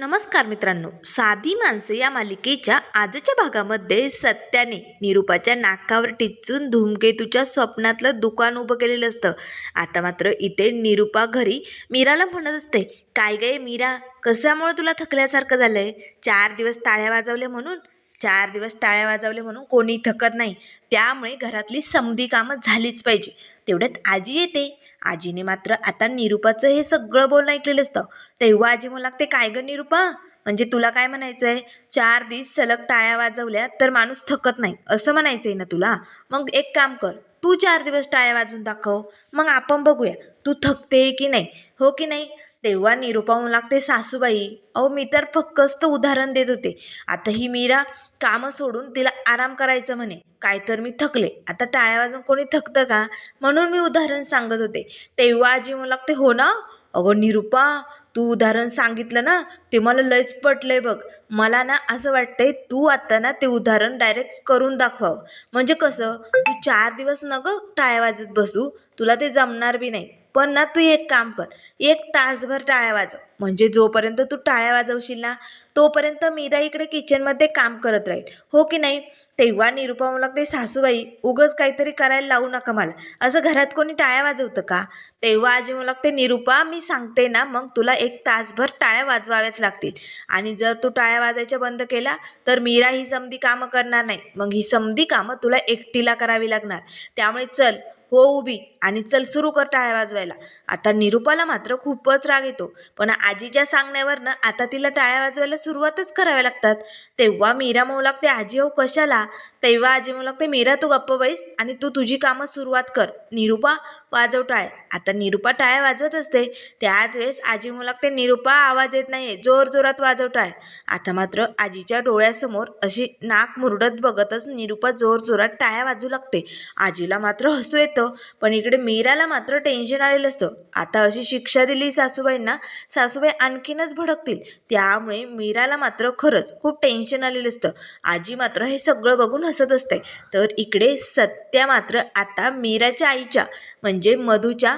नमस्कार मित्रांनो. साधी माणसे या मालिकेच्या आजच्या भागामध्ये सत्याने निरूपाच्या नाकावर टिचून धूमकेतूच्या स्वप्नातलं दुकान उभं केलेलं असतं. आता मात्र इथे निरूपा घरी मीराला म्हणत असते काय गे मीरा? कशामुळे तुला थकल्यासारखं झालंय? चार दिवस टाळ्या वाजवल्या म्हणून? चार दिवस टाळ्या वाजवले म्हणून कोणी थकत नाही. त्यामुळे घरातली समधी कामं झालीच पाहिजे. तेवढ्यात आजी येते. आजीने मात्र आता निरूपाचं हे सगळं बोलणं ऐकलेलं असतं. तेव्हा आजी मला लागते काय ग निरूपा? म्हणजे तुला काय म्हणायचं आहे चार दिवस सलग टाळ्या वाजवल्या तर माणूस थकत नाही असं म्हणायचं आहे ना तुला? मग एक काम कर तू चार दिवस टाळ्या वाजून दाखव मग आपण बघूया तू थकते की नाही? हो की नाही? तेव्हा निरूपा लागते सासूबाई अहो मी तर फक्कस्त उदाहरण देत होते. आता ही मीरा कामं सोडून तिला आराम करायचं म्हणे. काय तर मी थकले. आता टाळ्या वाजून कोणी थकतं का? म्हणून मी उदाहरण सांगत होते. तेव्हा आजी म्हणू लागते हो ना? अगं निरूपा तू उदाहरण सांगितलं ना ते मला लयच पटलंय बघ. मला ना असं वाटतंय तू आता ना ते उदाहरण डायरेक्ट करून दाखवावं. म्हणजे कसं? तू चार दिवस न गं टाळ्या वाजत बसू. तुला ते जमणार बी नाही. पण ना तू एक काम कर एक तासभर टाळ्या वाजव. म्हणजे जोपर्यंत तू टाळ्या वाजवशील ना तोपर्यंत मीरा इकडे किचनमध्ये काम करत राहील. हो की नाही? तेव्हा निरूपा म्हणू लागते सासूबाई उगच काहीतरी करायला लावू नका मला. असं घरात कोणी टाळ्या वाजवतं का? तेव्हा आजी म्हणू लागते निरूपा मी सांगते ना मग तुला एक तासभर टाळ्या वाजवाव्याच लागतील. आणि जर तू टाळ्या वाजायच्या बंद केला तर मीरा ही समधी कामं करणार नाही. मग ही समधी कामं तुला एकटीला करावी लागणार. त्यामुळे चल हो उभी. आणि चल सुरू कर टाळ्या वाजवायला. आता निरूपाला मात्र खूपच राग येतो. पण आजीच्या सांगण्यावरनं आता तिला टाळ्या वाजवायला सुरुवातच कराव्या लागतात. तेव्हा मीरा म्हणू लागते आजी हो कशाला? तेव्हा आजी म्हणू लागते मीरा तू गप्प बैस आणि तू तुझी कामं सुरुवात कर. निरूपा वाजव टाळ्या. आता निरूपा टाळ्या वाजवत असते. त्याच वेळेस आजी म्हणू लागते निरूपा आवाज येत नाही जोर जोरात वाजव टाळ्या. आता मात्र आजीच्या डोळ्यासमोर अशी नाक मुरडत बघतच निरूपा जोर जोरात टाळ्या वाजू लागते. आजीला मात्र हसू येतं पण इकडे मीराला मात्र टेन्शन आलेलं असतं. आता अशी शिक्षा दिली सासूबाईंना सासूबाई आणखीनच भडकतील. त्यामुळे मीराला मात्र खरंच खूप टेन्शन आलेलं असतं. आजी मात्र हे सगळं बघून हसत असते. तर इकडे सत्या मात्र आता मीराच्या आईच्या म्हणजे मधूच्या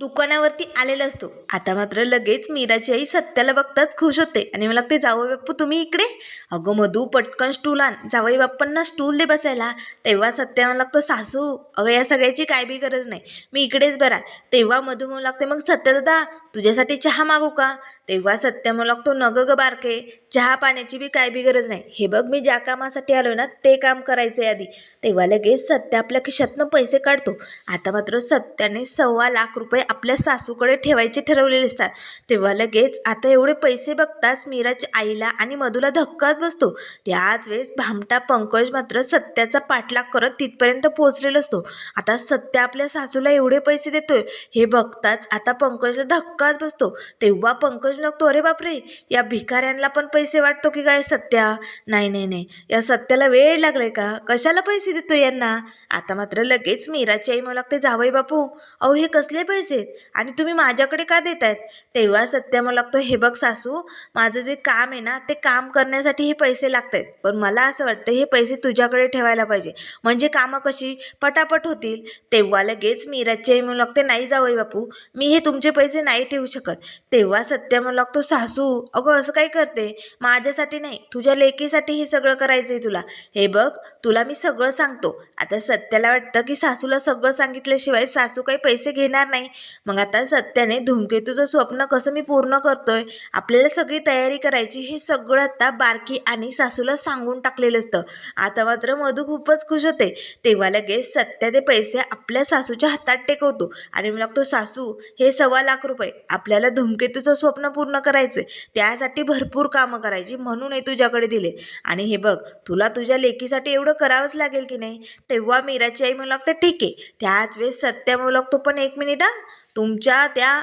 दुकानावरती आलेला असतो. आता मात्र लगेच मीराची आई सत्याला बघताच खुश होते आणि मला लागते जावई बाप्पू तुम्ही इकडे? अगं मधू पटकन स्टूल आण. जावई बाप्पांना स्टूल दे बसायला. तेव्हा सत्या मला लागतो सासू अगं या सगळ्याची काय बी गरज नाही. मी इकडेच बरा. तेव्हा मधू म्हणू लागते मग सत्या दादा तुझ्यासाठी चहा मागू का? तेव्हा सत्या म्हणू लागतो नग ग बारके चहा पाण्याची बी काय बी गरज नाही. हे बघ मी ज्या कामासाठी आलो ना ते काम करायचं आहे आधी. तेव्हा लगेच सत्या आपल्या खिशातनं पैसे काढतो. आता मात्र सत्याने सव्वा लाख रुपये आपल्या सासूकडे ठेवायचे ठरवलेले असतात. तेव्हा लगेच आता एवढे पैसे बघताच मीराच्या आईला आणि मधूला धक्काच बसतो. त्याच वेळेस भामटा पंकज मात्र सत्याचा पाठलाग करत तिथपर्यंत पोहोचलेला असतो. आता सत्या आपल्या सासूला एवढे पैसे देतोय हे बघताच आता पंकजला धक्काच बसतो. तेव्हा पंकज लागतो अरे बापरे या भिकाऱ्यांना पण पैसे वाटतो की काय सत्या? नाही नाही नाही. या सत्याला वेळ लागलाय का? कशाला पैसे देतो यांना? आता मात्र लगेच मीराची आई मला लागते जावई बापू अहो हे कसले पैसे? आहेत. आणि तुम्ही माझ्याकडे का देत आहेत तेव्हा सत्या मला लागतो हे बघ सासू माझं जे काम आहे ना ते काम करण्यासाठी हे पैसे लागत आहेत पण मला असं वाटतं हे पैसे तुझ्याकडे ठेवायला पाहिजे. म्हणजे कामं कशी पटापट होतील? तेव्हा लगेच मीराची आई म्हणू लागते नाही जावई बापू मी हे तुमचे पैसे नाही ठेवू शकत. तेव्हा सत्या म्हणू लागतो सासू अगं असं काय करते? माझ्यासाठी नाही तुझ्या लेकीसाठी हे सगळं करायचं आहे तुला. हे बघ तुला मी सगळं सांगतो. आता सत्याला वाटतं की सासूला सगळं सांगितल्याशिवाय सासू काही पैसे घेणार नाही. मग आता सत्याने धूमकेतूचं स्वप्न कसं मी पूर्ण करतोय आपल्याला सगळी तयारी करायची हे सगळं आता बारकी आणि सासूला सांगून टाकलेलं असतं. आता मात्र मधू खूपच खुश होते. तेव्हा लगेच सत्या ते पैसे आपल्या सासूच्या हातात टेकवतो आणि मी लागतो सासू हे सव्वा लाख रुपये आपल्याला धूमकेतूचं स्वप्न पूर्ण करायचं त्यासाठी भरपूर कामं करायची म्हणून हे तुझ्याकडे दिले. आणि हे बघ तुला तुझ्या लेकीसाठी एवढं करावंच लागेल की नाही? तेव्हा मीराची आई म्हणू लागते ठीक आहे. त्याच वेळेस सत्या म्हणू लागतो पण एक मिनिट हा. तुमच्या त्या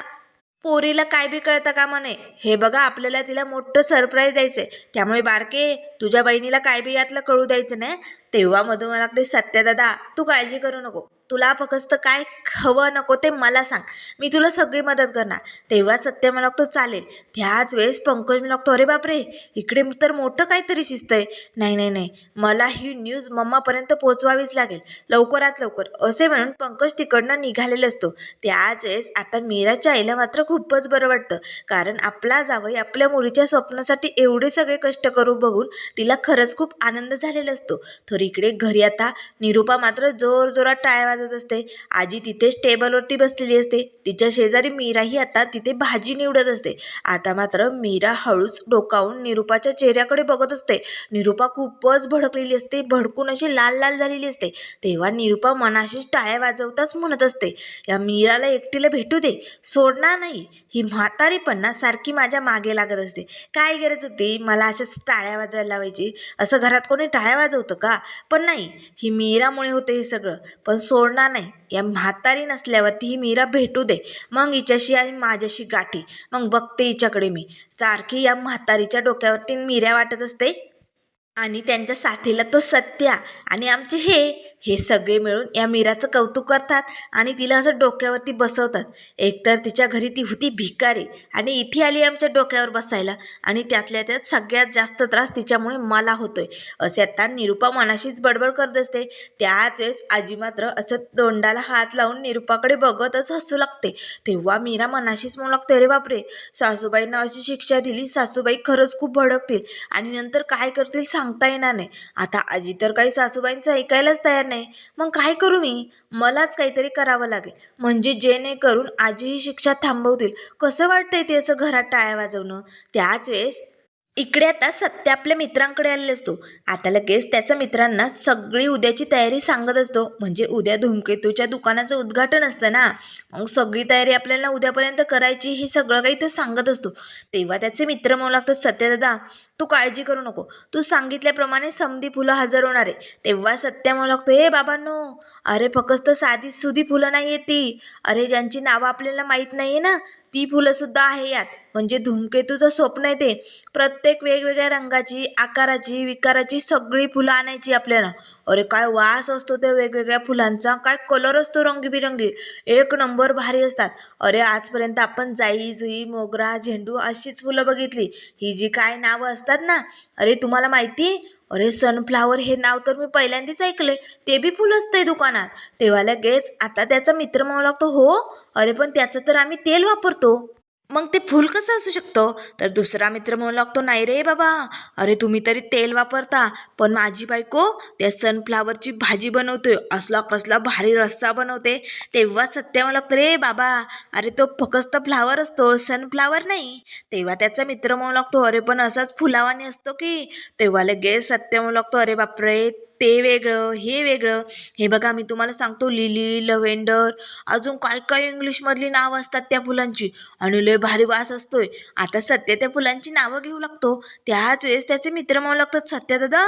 पोरीला काय बी कळतं का म्हणे? हे बघा आपल्याला तिला मोठं सरप्राईज आहे त्यामुळे बारके तुझ्या बहिणीला काय बी यातलं कळू द्यायचं नाही. तेव्हा मधुमला मला सत्या दादा तू काळजी करू नको. तुला फक्त काय हवं नको ते मला सांग. मी तुला सगळी मदत करणार. तेव्हा सत्य मला लागतो चालेल. त्याच वेळेस पंकज मला लागतो अरे बापरे इकडे तर मोठं काहीतरी शिजतंय नाही नाही नाही. मला ही न्यूज मम्मापर्यंत पोहोचवावीच लागेल. लवकरात लवकर. असे म्हणून पंकज तिकडनं निघालेला असतो. त्याच वेळेस आता मीराच्या आईला मात्र खूपच बरं वाटतं. कारण आपला जावई आपल्या मुलीच्या स्वप्नासाठी एवढे सगळे कष्ट करू बघून तिला खरंच खूप आनंद झालेला असतो. तर इकडे घरी आता निरूपा मात्र जोर जोरात टाळ्या वाजत असते. आजी तिथेच टेबलवरती बसलेली असते. तिच्या शेजारी मीराही आता तिथे भाजी निवडत असते. आता मात्र मीरा हळूच डोकावून निरूपाच्या चेहऱ्याकडे बघत असते. निरूपा खूपच भडकलेली असते. भडकून अशी लाल लाल झालेली असते. तेव्हा निरूपा मनाशीच टाळ्या वाजवताच म्हणत असते या मीराला एकटीला भेटू दे. सोडणार नाही. ही म्हातारी पन्ना सारखी माझ्या मागे लागत असते. काय गरज होती? मला अशाच टाळ्या वाजवायला लावायची? असं घरात कोणी टाळ्या वाजवतं का? पण नाही. ही मीरामुळे होते हे सगळं. पण सोड सोडणार नाही. या म्हातारी नसल्यावरती ही मीरा भेटू दे. मग हिच्याशी आणि माझ्याशी गाठी. मग बघते हिच्याकडे मी. सारखी या म्हातारीच्या डोक्यावरती मीऱ्या वाटत असते. आणि त्यांच्या साथीला तो सत्या. आणि आमचे हे हे सगळे मिळून या मीराचं कौतुक करतात आणि तिला असं डोक्यावरती बसवतात. एकतर तिच्या घरी ती होती भिकारी आणि इथे आली आमच्या डोक्यावर बसायला आणि त्यातल्या त्यात सगळ्यात जास्त त्रास तिच्यामुळे मला होतोय असे आता निरूपा मनाशीच बडबड करत असते. त्याच वेळेस आजी मात्र असं तोंडाला हात लावून निरूपाकडे बघतच हसू लागते. तेव्हा मीरा मनाशीच म्हणू लागते अरे बापरे! सासूबाईंना अशी शिक्षा दिली सासूबाई खरंच खूप भडकतील आणि नंतर काय करतील सांगता येणार नाही. आता आजी तर काही सासूबाईंचं ऐकायलाच तयार नाही. नाही. मग काय करू मी? मलाच काहीतरी करावं लागेल. म्हणजे जेणेकरून आजी ही शिक्षा थांबवतील. कसं वाटतंय ते असं घरात टाळ्या वाजवणं? त्याच वेळेस इकडे आता सत्य आपल्या मित्रांकडे आलेला असतो. आता लगेच त्याच्या मित्रांना सगळी उद्याची तयारी सांगत असतो. म्हणजे उद्या धूमकेतूच्या दुकानाचं उद्घाटन असतं ना. मग सगळी तयारी आपल्याला उद्यापर्यंत करायची हे सगळं काही तो सांगत असतो. तेव्हा त्याचे मित्र म्हणू लागतात सत्यदादा तू काळजी करू नको. तू सांगितल्याप्रमाणे समधी फुलं हजर होणार आहे. तेव्हा सत्य म्हणू लागतो हे बाबांनो अरे फक्त साधी सुधी फुलं नाही आहेत ती. अरे ज्यांची नावं आपल्याला माहीत नाही आहे ना ती फुलंसुद्धा आहे यात. म्हणजे धूमकेतूचं स्वप्न आहे ते. प्रत्येक वेगवेगळ्या रंगाची आकाराची विकाराची सगळी फुलं आणायची आपल्याला. अरे काय वास असतो त्या वेगवेगळ्या फुलांचा. काय कलर असतो रंगीबिरंगी. एक नंबर भारी असतात. अरे आजपर्यंत आपण जाई जुई मोगरा झेंडू अशीच फुलं बघितली. ही जी काय नावं असतात ना. अरे तुम्हाला माहिती? अरे सनफ्लावर हे नाव तर मी पहिल्यांदाच ऐकले ते बी फुल असतंय दुकानात. तेव्हा लगेच आता त्याचा मित्र म्हणू लागतो हो अरे पण त्याचं तर आम्ही तेल वापरतो. मग ते फुल कसं असू शकतं? तर दुसरा मित्र म्हणू लागतो नाही रे बाबा अरे तुम्ही तरी तेल वापरता पण माझी बायको त्या सनफ्लावरची भाजी बनवतोय असला कसला भारी रस्सा बनवते तेव्हा सत्य म्हणू लागतं रे बाबा अरे तो फक्त फ्लावर असतो सनफ्लावर नाही. तेव्हा त्याचा मित्र म्हणू लागतो अरे पण असाच फुलावानी असतो की? तेव्हा लगेच सत्य म्हणू लागतो अरे बापरे ते वेगळं हे वेगळं. हे बघा मी तुम्हाला सांगतो लिली लव्हेंडर अजून काय काय इंग्लिशमधली नावं असतात त्या फुलांची. आणि लय भारी वास असतोय. आता सत्य त्या फुलांची नावं घेऊ लागतो. त्याच वेळेस त्याचे मित्र म्हणू लागतात सत्य दादा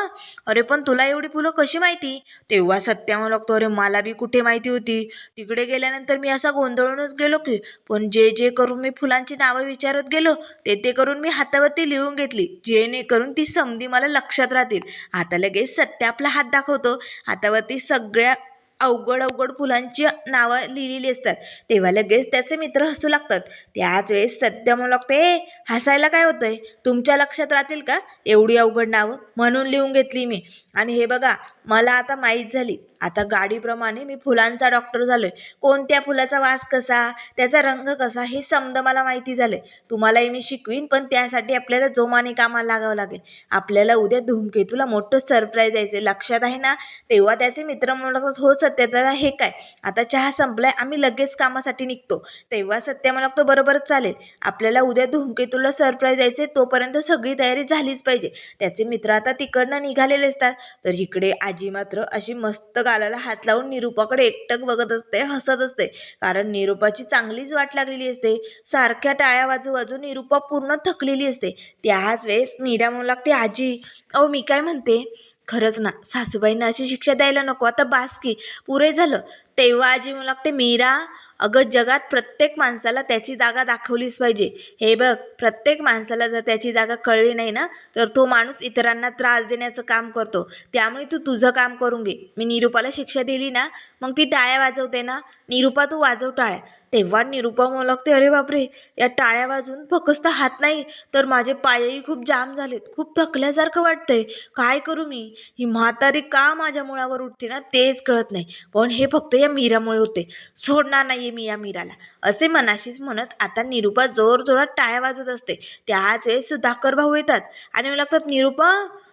अरे पण तुला एवढी फुलं कशी माहिती? तेव्हा सत्य म्हणू लागतो अरे मला बी कुठे माहिती होती? तिकडे गेल्यानंतर मी असा गोंधळूनच गेलो की पण जे जे करून मी फुलांची नावं विचारत गेलो ते ते करून मी हातावरती लिहून घेतली. जेणेकरून ती समधी मला लक्षात राहतील. आता लगेच सत्य आपला हात दाखवतो. हातावरती सगळ्या अवघड अवघड फुलांची नावं लिहिलेली असतात. तेव्हा लगेच त्याचे मित्र हसू लागतात. त्याच वेळेस सत्य म्हणू लागते ए हसायला काय होतंय? तुमच्या लक्षात राहतील का? एवढी अवघड नावं म्हणून लिहून घेतली मी. आणि हे बघा मला आता माहीत झाली. आता गाडीप्रमाणे मी फुलांचा डॉक्टर झालोय. कोणत्या फुलाचा वास कसा त्याचा रंग कसा हे समद मला माहिती झालंय. तुम्हालाही मी शिकवीन पण त्यासाठी आपल्याला जोमाने कामाला लागावं लागेल. आपल्याला उद्या धूमकेतूला मोठं सरप्राईज द्यायचं लक्षात आहे ना? तेव्हा त्याचे मित्र म्हणू हो सत्य दादा हे काय? आता चहा संपलाय आम्ही लगेच कामासाठी निघतो. तेव्हा सत्य मला लागतो बरोबरच चालेल. आपल्याला उद्या धूमकेतूला सरप्राईज द्यायचे तोपर्यंत सगळी तयारी झालीच पाहिजे. त्याचे मित्र आता तिकडनं निघालेले असतात. तर इकडे आज आजी मात्र अशी मस्त गालाला हात लावून निरूपाकडे एकटक बघत असते हसत असते. कारण निरूपाची चांगलीच वाट लागलेली असते. सारख्या टाळ्या वाजू वाजू निरूपा पूर्ण थकलेली असते. त्याच वेळेस मीरा म्हणू लागते आजी अहो मी काय म्हणते? खरंच ना सासूबाईंना अशी शिक्षा द्यायला नको. आता बास की पुरे झालं. तेव्हा आजी म्हणू लागते मीरा अगं जगात प्रत्येक माणसाला त्याची जागा दाखवलीच पाहिजे. हे बघ प्रत्येक माणसाला जर त्याची जागा कळली नाही ना तर तो माणूस इतरांना त्रास देण्याचं काम करतो. त्यामुळे तू तुझं काम करून घे. मी निरूपाला शिक्षा दिली ना मग ती टाळ्या वाजवते ना निरूपा तू वाजव टाळ्या. तेव्हा निरूपा म्हणू लागते अरे बापरे या टाळ्या वाजून फकस्त हात नाही तर माझे पायही खूप जाम झालेत. खूप थकल्यासारखं वाटतंय. काय करू मी? ही म्हातारी का माझ्या मुळावर उठते ना तेच कळत नाही. पण हे फक्त या मीरामुळे होते. सोडणार नाहीये मी या मीराला. असे मनाशीच म्हणत आता निरूपा जोरजोरात टाळ्या वाजत असते. त्याच वेळेस सुधाकर भाऊ येतात. आणि मला लागतात निरूपा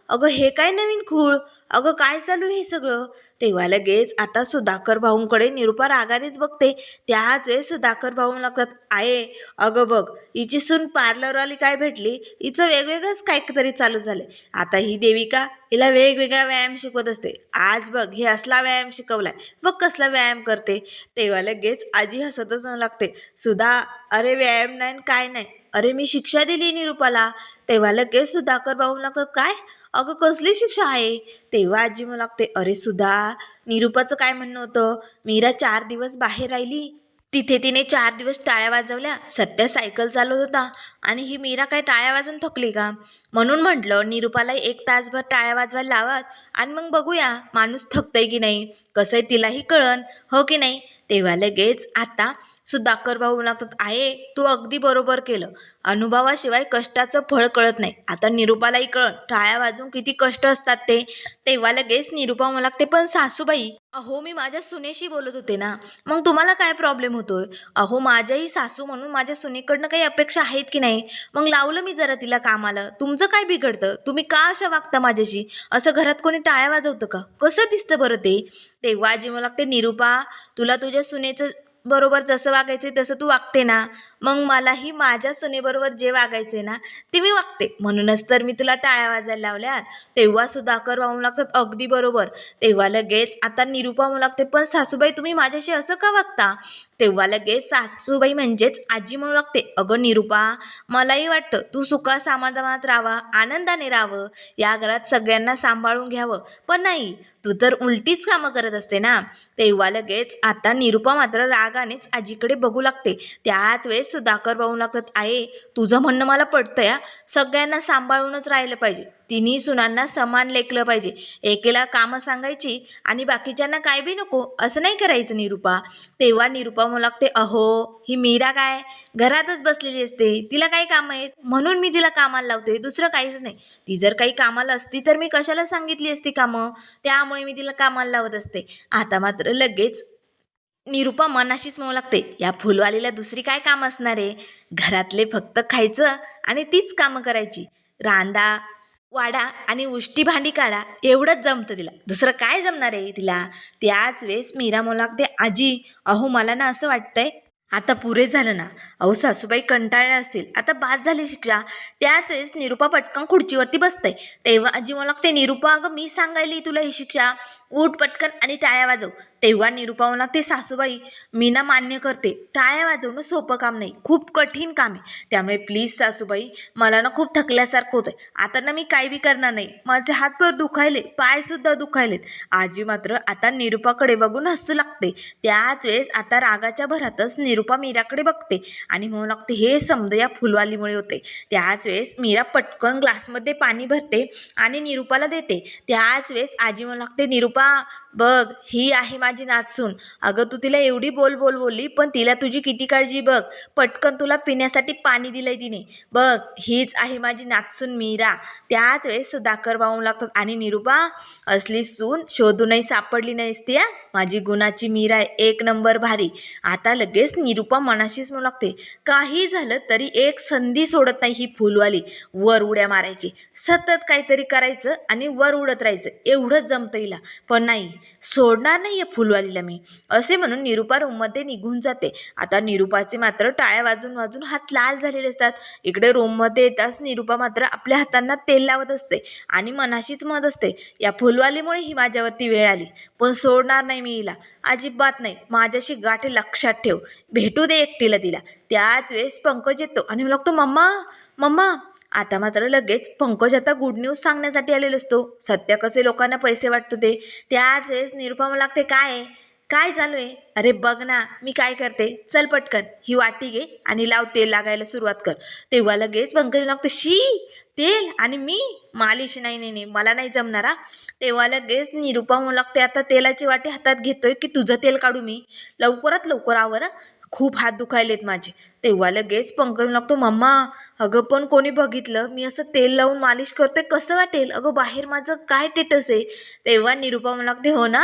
अगं हे काय नवीन खूळ? अगं काय चालू आहे हे सगळं? तेव्हा लगेच आता सुधाकर भाऊंकडे निरुपा रागानेच बघते. त्याच वेळेस सुधाकर भाऊ लागतात आहे अगं बघ हिची सून पार्लरवाली काय भेटली? हिचं वेगवेगळंच काहीतरी चालू झालंय. आता ही देविका हिला वेगवेगळा व्यायाम शिकवत असते. आज बघ हे असला व्यायाम शिकवलाय. बघ कसला व्यायाम करते. तेव्हा लगेच आजी हसतच म्हणू लागते सुधा अरे व्यायाम नाही काय नाही. अरे मी शिक्षा दिली निरूपाला. तेव्हा लगेच सुधाकर भाऊ लागतात काय? अगं कसली शिक्षा आहे? तेव्हा आजी मला लागते अरे सुधा निरूपाचं काय म्हणणं होतं? मीरा चार दिवस बाहेर राहिली. तिथे तिने चार दिवस टाळ्या वाजवल्या. सध्या सायकल चालवत होता. आणि ही मीरा काय टाळ्या वाजवून थकली का? म्हणून म्हटलं निरूपाला एक तासभर टाळ्या वाजवायला लावत. आणि मग बघूया माणूस थकतंय की नाही? कसं आहे तिलाही कळन. हो की नाही? तेव्हा लगेच आता सुधाकर भाऊ लागतात आहे तू अगदी बरोबर केलं. अनुभवाशिवाय कष्टाचं फळ कळत नाही. आता निरूपालाही कळण टाळ्या वाजून किती कष्ट असतात ते. तेव्हा लगेच निरूपा मला लागते पण सासूबाई अहो मी माझ्या सुनेशी बोलत होते ना. मग तुम्हाला काय प्रॉब्लेम होतोय? अहो माझ्याही सासू म्हणून माझ्या सुनेकडनं काही अपेक्षा आहेत की नाही? मग लावलं मी जरा तिला कामाला. तुमचं काय बिघडतं? तुम्ही का असं वागता माझ्याशी? असं घरात कोणी टाळ्या वाजवतं का? कसं दिसतं बरं ते? तेव्हा आजी मला लागते निरूपा तुला तुझ्या सुनेचं बरोबर जसं वागायचं तसं तू वागते ना. मग मलाही माझ्या सुनेबरोबर जे वागायचे ना ते मी वागते. म्हणूनच तर मी तुला टाळ्या वाजायला लावल्यात. तेव्हा सुधाकर वाहू लागतात अगदी बरोबर. तेव्हा लगेच आता निरूपा म्हणू लागते पण सासूबाई तुम्ही माझ्याशी असं का वागता? तेव्हा लगेच सासूबाई म्हणजेच आजी म्हणू लागते अगं निरूपा मलाही वाटतं तू सुखा समाधानात राहावा आनंदाने राहावं या घरात सगळ्यांना सांभाळून घ्यावं. पण नाही तू तर उलटीच कामं करत असते ना? तेव्हा लगेच आता निरूपा मात्र रागानेच आजीकडे बघू लागते. त्याच वेळेस सुधाकर भाऊ लागतात आहे. तुझं म्हणणं मला पडतं या सगळ्यांना सांभाळूनच राहिलं पाहिजे. तिन्ही सुनांना समान लेखलं पाहिजे. एकेला कामं सांगायची आणि बाकीच्यांना काय बी नको असं नाही करायचं निरूपा. तेव्हा निरूपा म्हणू लागते अहो ही मीरा काय? घरातच बसलेली असते. तिला काही कामं आहेत? म्हणून मी तिला कामाला लावते. दुसरं काहीच नाही. ती जर काही कामाला असती तर मी कशाला सांगितली असती कामं? त्यामुळे मी तिला कामाला लावत असते. आता मात्र लगेच निरूपा मनाशीच म्हणू लागते. या फुलवालीला दुसरी काय काम असणार आहे? घरातले फक्त खायचं आणि तीच कामं करायची. रांदा वाडा आणि उष्टी भांडी काढा. एवढंच जमतं तिला. दुसरं काय जमणार आहे तिला? त्याच वेळेस मीरा म्हणू लागते. आजी अहो मला ना असं वाटतंय. आता पुरे झालं ना. अहो सासूबाई कंटाळल्या असतील. आता बाद झाली शिक्षा. त्याच वेळेस निरूपा पटकन खुर्चीवरती बसते तेव्हा आजी मला लागते निरूपा अगं मी सांगायली तुला ही शिक्षा. उठ पटकन आणि टाळ्या वाजव. तेव्हा निरूपा मला लागते सासूबाई मी ना मान्य करते. टाळ्या वाजवणं सोपं काम नाही खूप कठीण काम आहे. त्यामुळे प्लीज सासूबाई मला ना खूप थकल्यासारखं होतं आता ना मी काय बी करणार नाही. माझे हात दुखायले पायसुद्धा दुखायलेत. आजी मात्र आता निरुपाकडे बघून हसू लागते. त्याच वेळेस आता रागाच्या भरातच निरुपा मीराकडे बघते आणि म्हणू लागते हे समज या फुलवालीमुळे होते. त्याच वेळेस मीरा पटकन ग्लासमध्ये पाणी भरते आणि निरुपाला देते. त्याच वेळेस आजी म्हणू लागते निरुपा बघ ही आहे माझी माझी नाचून. अगं तू तिला एवढी बोल बोल बोलली पण तिला तुझी किती काळजी बघ. पटकन तुला पिण्यासाठी पाणी दिलंय तिने. बघ हीच आहे माझी नाचून मीरा. त्याच वेळेस सुधाकर भाऊ लागतात. आणि निरूपा असली सून शोधूनही सापडली नाहीस ती हा? माझी गुणाची मीरा आहे एक नंबर भारी. आता लगेच निरुपा मनाशीच म्हणू लागते काही झालं तरी एक संधी सोडत नाही ही फुलवाली. वर उड्या मारायची. सतत काहीतरी करायचं आणि वर उडत राहायचं. एवढंच जमतं हिला. पण नाही सोडणार नाही या फुलवालीला मी. असे म्हणून निरुपा रूममध्ये निघून जाते. आता निरुपाचे मात्र टाळ्या वाजून वाजून हात लाल झालेले असतात. इकडे रूममध्ये येताच निरुपा मात्र आपल्या हातांना तेल लावत असते आणि मनाशीच मत असते या फुलवालीमुळे ही माझ्यावरती वेळ आली. पण सोडणार नाही मी हिला अजिबात नाही. माझ्याशी गाठी लक्षात ठेव. भेटू दे एकटीला तिला. त्याच वेळेस पंकज येतो. आणि मला लागतो मम्मा मम्मा. आता मात्र लगेच पंकज आता गुड न्यूज सांगण्यासाठी आलेलो असतो. सत्य कसे लोकांना पैसे वाटतो ते. त्याच वेळेस निरुपमा लागते काय आहे? काय चालू आहे? अरे बघ ना मी काय करते? चल पटकन. ही वाटी घे आणि लाव तेल लागायला सुरुवात कर. तेव्हा लगेच पंकज लागतं शी तेल आणि मी मालिश नाही नाही नाही मला नाही जमणार तेव्हा लगेच निरुपा म्हणू लागते आता तेलाची वाटी हातात घेतोय की तुझं तेल काढू मी? लवकरात लवकर आवर खूप हात दुखायलेत माझे. तेव्हा लगेच पंकज लागतो मम्मा अगं पण कोणी बघितलं? मी असं तेल लावून मालिश करतोय कसं वाटेल? अगं बाहेर माझं काय टेटस आहे? तेव्हा निरुपा म्हणू लागते हो ना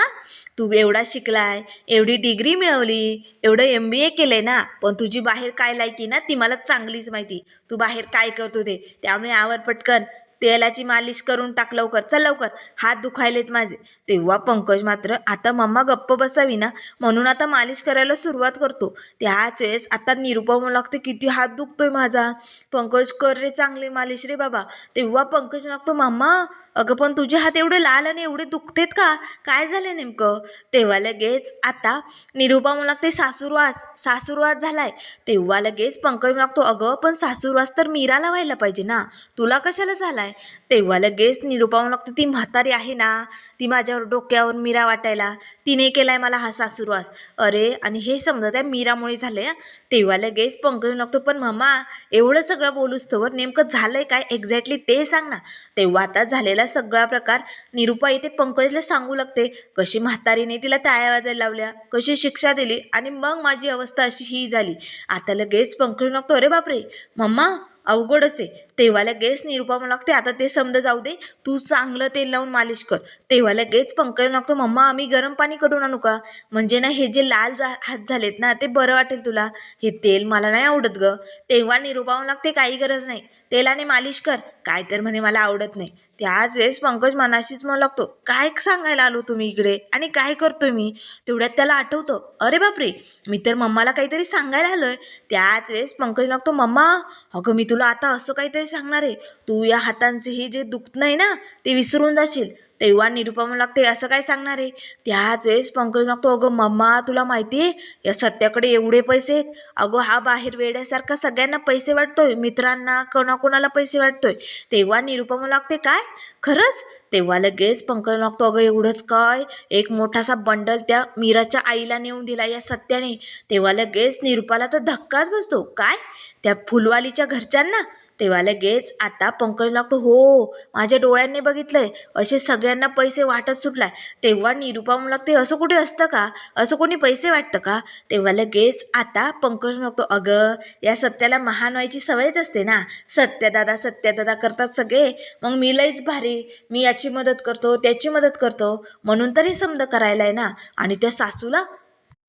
तू एवढा शिकलाय एवढी डिग्री मिळवली एवढं एम बी ए केलंय ना पण तुझी बाहेर काय लायकी ना ती मला चांगलीच माहिती. तू बाहेर काय करतो ते त्यामुळे आवर पटकन तेलाची मालिश करून टाक लवकर. चल लवकर. हात दुखायलेत माझे. तेव्हा पंकज मात्र आता मम्मा गप्प बसावी ना? म्हणून आता मालिश करायला सुरुवात करतो. त्याच वेळेस आता निरुपमा लागते किती हात दुखतोय माझा. पंकज कर रे चांगली मालिश रे बाबा. तेव्हा पंकज लागतो मम्मा अगं पण तुझे हात एवढे लाल आणि एवढे दुखतेत का? काय झालं नेमकं? तेव्हा लगेच आता निरुपा म्हणू लागते सासूरवास सासूरवास झालाय. तेव्हा लगेच पंकज लागतो अगं पण सासूरवास तर मीराला व्हायला पाहिजे ना? तुला कशाला झालाय? तेव्हा लगेच निरुपा म्हणू लागते ती म्हातारी आहे ना ती माझ्यावर डोक्यावर मीरा वाटायला. तिने केलाय मला हा सासूरवास अरे आणि हे समजा त्या मीरामुळे झालंय हं. तेव्हा लगेच पंकज लागतो पण मम्मा एवढं सगळं बोलूस तोवर नेमकं झालंय काय? एक्झॅक्टली ते सांग ना. तेव्हा आता झालेला सगळा प्रकार निरुपा इथे पंकजला सांगू लागते. कशी म्हातारीने तिला टाळ्या वाजायला लावल्या कशी शिक्षा दिली आणि मग माझी अवस्था अशी ही झाली. आता लगेच पंकज लागतो अरे बापरे मम्मा अवघडच आहे. तेव्हा लगेच निरुपा म्हणू लागते आता ते समजा जाऊ दे. तू चांगलं तेल लावून मालिश कर. तेव्हा लगेच पंकज लागतो मम्मा आम्ही गरम पाणी करून आणू का म्हणजे ना हे जे लाल जा हात झालेत ना ते बरं वाटेल तुला. हे तेल मला नाही आवडत ग. तेव्हा निरुपा म्हणू लागते काही गरज नाही. तेलाने मालिश कर. काय तर म्हणे मला आवडत नाही. त्याच वेळेस पंकज मनाशीच म्हणू लागतो काय सांगायला आलो तुम्ही इकडे? आणि काय करतोय मी? तेवढ्यात त्याला आठवतं अरे बापरे मी तर मम्माला काहीतरी सांगायला आलोय. त्याच वेळेस पंकज लागतो मम्मा अगं मी तुला आता असं काहीतरी सांगणार आहे तू या हातांचे हे जे दुखत नाही ना ते विसरून जाशील. तेव्हा निरुपा म्हणू लागते असं काय सांगणार आहे? त्याच वेळेस पंकज मागतो अगं मम्मा तुला माहिती आहे या सत्याकडे एवढे पैसे आहेत. अगं हा बाहेर वेड्यासारखा सगळ्यांना पैसे वाटतोय मित्रांना कोणाकोणाला पैसे वाटतोय. तेव्हा निरुपा म्हणू लागते काय? खरंच? तेव्हा लगेच पंकज मागतो अगं एवढंच काय? एक मोठासा बंडल त्या मीराच्या आईला नेऊन दिला या सत्याने. तेव्हा लगेच निरुपाला तर धक्काच बसतो. काय? त्या फुलवालीच्या घरच्यांना? तेव्हा लगेच आता पंकज लागतो हो माझ्या डोळ्यांनी बघितलंय असे सगळ्यांना पैसे वाटत सुटलाय. तेव्हा निरुपा म्हणू लागते असं कुठे असतं का? असं कोणी पैसे वाटतं का? तेव्हा लगेच आता पंकज लागतो अगं या सत्याला महान व्हायची सवयच असते ना. सत्यदादा सत्यदादा करतात सगळे. मग मी लईच भारी. मी याची मदत करतो त्याची मदत करतो. म्हणून तरी समजा करायला आहे ना. आणि त्या सासूला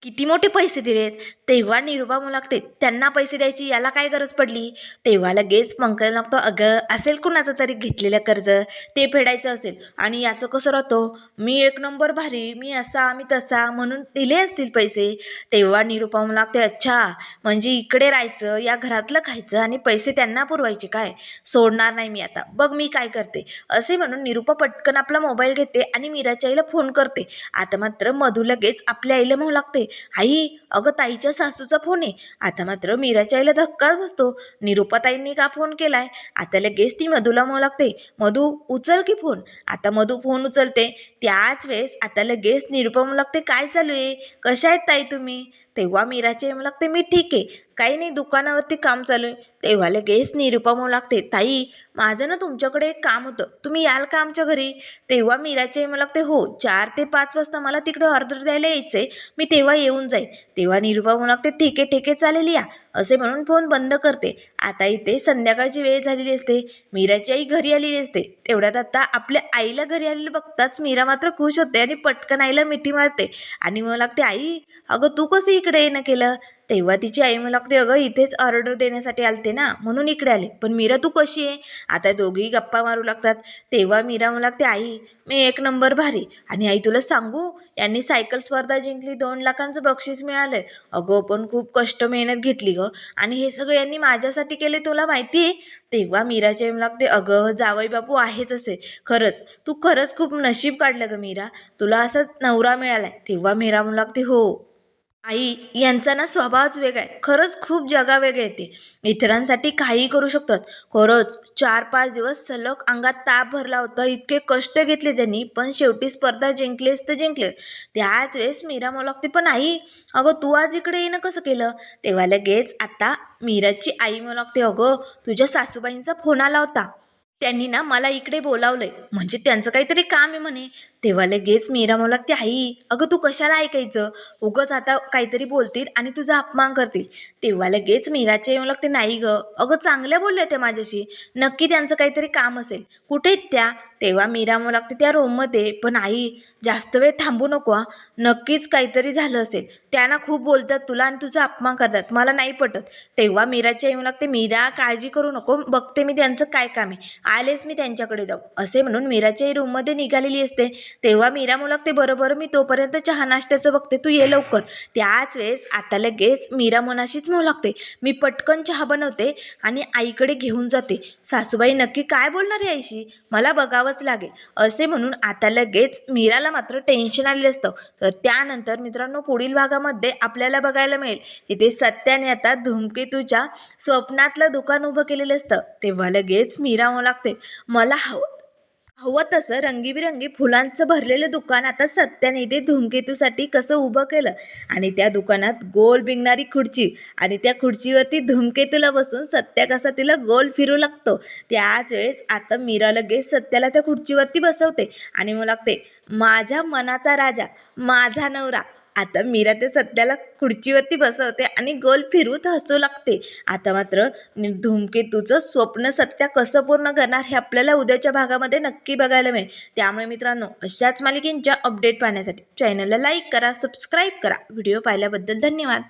किती मोठे पैसे दिलेत? तेव्हा निरुपा मुलागते लागते त्यांना पैसे द्यायची याला काय गरज पडली? तेव्हा लगेच पंकज लागतो अगं असेल कुणाचं तरी घेतलेलं कर्ज ते फेडायचं असेल आणि याचं कसं राहतो? मी एक नंबर भारी मी असा मी तसा म्हणून दिले असतील पैसे. तेव्हा निरुपा म्हणू लागते अच्छा म्हणजे इकडे राहायचं या घरातलं खायचं आणि पैसे त्यांना पुरवायचे काय? सोडणार नाही मी आता बघ मी काय करते. असे म्हणून निरुपा पटकन आपला मोबाईल घेते आणि मीराच्या आईला फोन करते. आता मात्र मधू लगेच आपल्या आईला म्हणू लागते आई अगं ताईच्या सासूचा फोन आहे. आता मात्र मीराच्या आईला धक्काच बसतो. निरुपाताईंनी का फोन केलाय? आता लगेच ती मधूला म्हणू लागते मधू उचल की फोन आता मधू फोन उचलते. त्याच वेळेस आता लगेच निरुपा म्हणू लागते काय चालू आहे? कशा आहेत ताई तुम्ही? तेव्हा मीराची आई म्हणू लागते मी ठीक आहे. काही नाही दुकानावरती काम चालू आहे. तेव्हा लगेच निरुपा म्हणू लागते. ताई माझं ना तुमच्याकडे एक काम होतं. तुम्ही याल का आमच्या घरी? तेव्हा मीराची आई म्हणू लागते. हो चार ते पाच वाजता मला तिकडे ऑर्डर द्यायला यायचं आहे मी तेव्हा येऊन जाईन. तेव्हा निरुपा म्हणू लागते ठीक आहे ठीक आहे चालेल या. असे म्हणून फोन बंद करते. आता इथे संध्याकाळची वेळ झालेली असते. मीराची आई घरी आलेली असते. तेवढ्यात आता आपल्या आईला घरी आलेलं बघताच मीरा मात्र खुश होते आणि पटकन आईला मिठी मारते. आणि म्हणू लागते आई अगं तू कसं इकडे येणं केलं? तेव्हा तिची आई म्हणू लागते अगं इथेच ऑर्डर देण्यासाठी आलते ना म्हणून इकडे आले. पण मीरा तू कशी आहे? आता दोघेही गप्पा मारू लागतात. तेव्हा मीरा म्हणू लागते आई मी एक नंबर भारी. आणि आई तुला सांगू यांनी सायकल स्पर्धा जिंकली दोन लाखांचं बक्षीस मिळालंय. अगं पण खूप कष्ट मेहनत घेतली गं. आणि हे सगळं यांनी माझ्यासाठी केले तुला माहिती आहे? तेव्हा मीराची आई लागते अगं जावई बापू आहेच असे. खरंच तू खरंच खूप नशीब काढलं गं मीरा. तुला असाच नवरा मिळालाय. तेव्हा मीरा म्हणू लागते हो. आई यांचा ना स्वभावच वेगळा आहे. खरंच खूप जगावेगळे येते. इतरांसाठी काहीही करू शकतात. खरंच चार पाच दिवस सलग अंगात ताप भरला होता. इतके कष्ट घेतले त्यांनी पण शेवटी स्पर्धा जिंकलेच तर जिंकले त्याच वेळेस मीरा लागते पण आई अगं तू आज इकडे येणं कसं केलं? तेव्हा लगेच आता मीराची आई लागते अगं तुझ्या सासूबाईंचा फोन आला होता. त्यांनी ना मला इकडे बोलावलंय. म्हणजे त्यांचं काहीतरी काम आहे म्हणे. तेव्हा लगेच मीरा मला लागते आई अगं तू कशाला ऐकायचं? उगंच आता काहीतरी बोलतील आणि तुझा अपमान करतील. तेव्हा लगेच मीराचे येऊ लागते नाही गं. अगं चांगल्या बोलल्या त्या माझ्याशी. नक्की त्यांचं काहीतरी काम असेल. कुठे आहेत त्या? तेव्हा मीरा म्हणू लागते त्या रूममध्ये पण आई जास्त वेळ थांबू नको हा. नक्कीच काहीतरी झालं असेल. त्यांना खूप बोलतात तुला आणि तुझा अपमान करतात. मला नाही पटत. तेव्हा मीराच्या येऊ लागते मीरा काळजी करू नको. बघते मी त्यांचं काय काम आहे. आलेच मी त्यांच्याकडे जाऊ असे म्हणून मीराच्या रूममध्ये निघालेली असते. तेव्हा मीरा म्हणू लागते बरोबर मी तोपर्यंत चहा नाश्त्याचं बघते. तू ये लवकर. त्याच वेळेस आता लगेच मीरा मनाशीच म्हणू लागते मी पटकन चहा बनवते आणि आईकडे घेऊन जाते. सासूबाई नक्की काय बोलणार आहे आईशी? मला बघावं करावंच लागेल. असे म्हणून आता लगेच मीराला मात्र टेन्शन आलेलं असतं. तर त्यानंतर मित्रांनो पुढील भागामध्ये आपल्याला बघायला मिळेल इथे सत्याने आता धूमकेतूच्या स्वप्नातलं दुकान उभं केलेलं असतं. तेव्हा लगेच मीरा म्हणू लागते. मला हवं हवं तसं रंगीबिरंगी फुलांचं भरलेलं दुकान आता सत्याने ते धूमकेतूसाठी कसं उभं केलं? आणि त्या दुकानात गोल बिंगणारी खुर्ची आणि त्या खुर्चीवरती धूमकेतूला बसून सत्या कसा तिला गोल फिरू लागतो? त्याच वेळेस आता मीरा लगेच सत्याला त्या खुर्चीवरती बसवते आणि मग लागते माझ्या मनाचा राजा माझा नवरा आता मीरा ते सत्याला खुर्चीवरती बसवते आणि गोल फिरवत हसू लागते. आता मात्र धूमकेतूचं स्वप्न सत्या कसं पूर्ण करणार हे आपल्याला उद्याच्या भागामध्ये नक्की बघायला मिळेल. त्यामुळे मित्रांनो अशाच मालिकेंच्या अपडेट पाहण्यासाठी चॅनलला लाईक करा सबस्क्राईब करा. व्हिडिओ पाहिल्याबद्दल धन्यवाद.